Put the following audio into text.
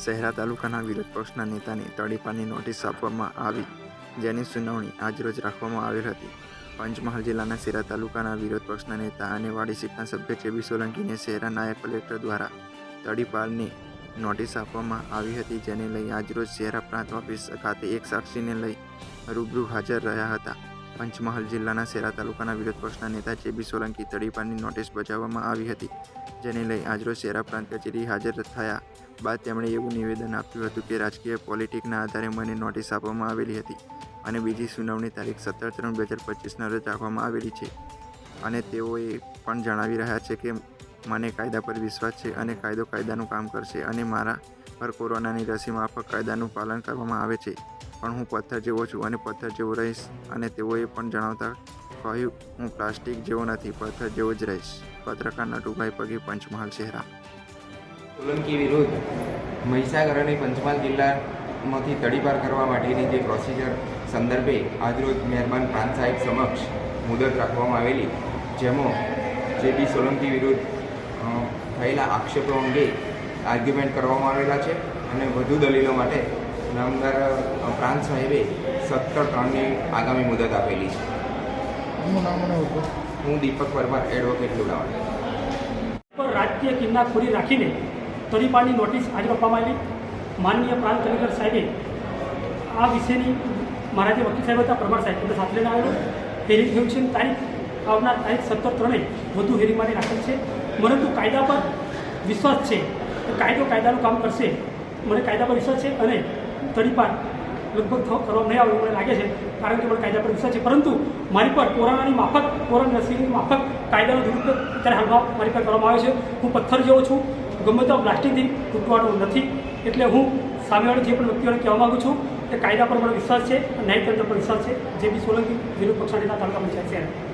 શહેરા તાલુકાના વિરોધ પક્ષના નેતાને તડીપારની નોટિસ આપવામાં આવી, જેની સુનાવણી આજરોજ રાખવામાં આવેલ હતી. પંચમહાલ જિલ્લાના શહેરા તાલુકાના વિરોધ પક્ષના નેતા અને વાડી સીટના સભ્ય કેબી સોલંકીને શહેરા નાયબ કલેક્ટર દ્વારા તડીપાલને નોટિસ આપવામાં આવી હતી, જેને લઈ આજરોજ શહેરા પ્રાંત ઓફિસ ખાતે એક સાક્ષીને લઈ રૂબરૂ હાજર રહ્યા હતા. પંચમહાલ જિલ્લાના શેરા તાલુકાના વિરોધ પક્ષના નેતા ચેબી સોલંકી તડીપાની નોટિસ બજાવવામાં આવી હતી, જેને લઈ આજરોજ શેરા પ્રાંત કચેરી હાજર થયા બાદ તેમણે એવું નિવેદન આપ્યું હતું કે રાજકીય પોલિટિકના આધારે મને નોટિસ આપવામાં આવેલી હતી અને બીજી સુનાવણી તારીખ સત્તર ત્રણ બે હજાર પચીસના રોજ રાખવામાં આવેલી છે. અને તેઓએ પણ જણાવી રહ્યા છે કે મને કાયદા પર વિશ્વાસ છે અને કાયદો કાયદાનું કામ કરશે અને મારા પર કોરોનાની રસી માફક કાયદાનું પાલન કરવામાં આવે છે. પણ હું પથ્થર જેવો છું અને પથ્થર જેવો રહીશ. અને તેઓએ પણ જણાવતા કહ્યું, હું પ્લાસ્ટિક જેવો નથી, પથ્થર જેવો જ રહીશ. પત્રકાર નટુભાઈ પગી પંચમહાલ શહેરા સોલંકી વિરુદ્ધ મહીસાગર અને પંચમહાલ જિલ્લામાંથી તડીપાર કરવા માટેની જે પ્રોસિજર સંદર્ભે આજરોજ મહેરબાન પ્રાંત સાહેબ સમક્ષ મુદત રાખવામાં આવેલી, જેમાં જે બી સોલંકી વિરુદ્ધ થયેલા આક્ષેપો અંગે આર્ગ્યુમેન્ટ કરવામાં આવેલા છે અને વધુ દલીલો માટે નામદાર પ્રાંત સાહેબે સત્તર ત્રણની આગામી મુદત આપેલી છે. નામ હું દીપક પરમાર એડવોકેટ લુણાવાડા. પર રાજકીય કિન્નાખોરી રાખીને તરીપાની નોટિસ આજે આપવામાં આવી. માનનીય પ્રાંત કલેક્ટર સાહેબે આ વિશેની મારા જે વકીલ સાહેબ હતા પરમાર સાહેબ એમને સાથે લઈને આવેલો. હેરિંગ થયું છે તારીખ આવનાર તારીખ સત્તર ત્રણે વધુ હેરિંગ માટે રાખેલ છે. પરંતુ કાયદા પર વિશ્વાસ છે કે કાયદો કાયદાનું કામ કરશે. મને કાયદા પર વિશ્વાસ છે અને તડીપાર લગભગ કરવામાં નહીં આવે મને લાગે છે, કારણ કે મને કાયદા પર વિશ્વાસ છે. પરંતુ મારી પર કોરોનાની માફક, કોરોના રસીની માફક કાયદાનો દુરુપયોગ અત્યારે હાલમાં મારી પર કરવામાં આવે છે. હું પથ્થર જેવો છું, ગમે તો પ્લાસ્ટિકથી તૂટવાનો નથી. એટલે હું સામેવાળી જે પણ વ્યક્તિઓને કહેવા માગું છું કે કાયદા પર મને વિશ્વાસ છે ન્યાયતંત્ર પર વિશ્વાસ છે. જે બી સોલંકી વિરોધ પક્ષના નેતા તાલુકા પંચાયત છે.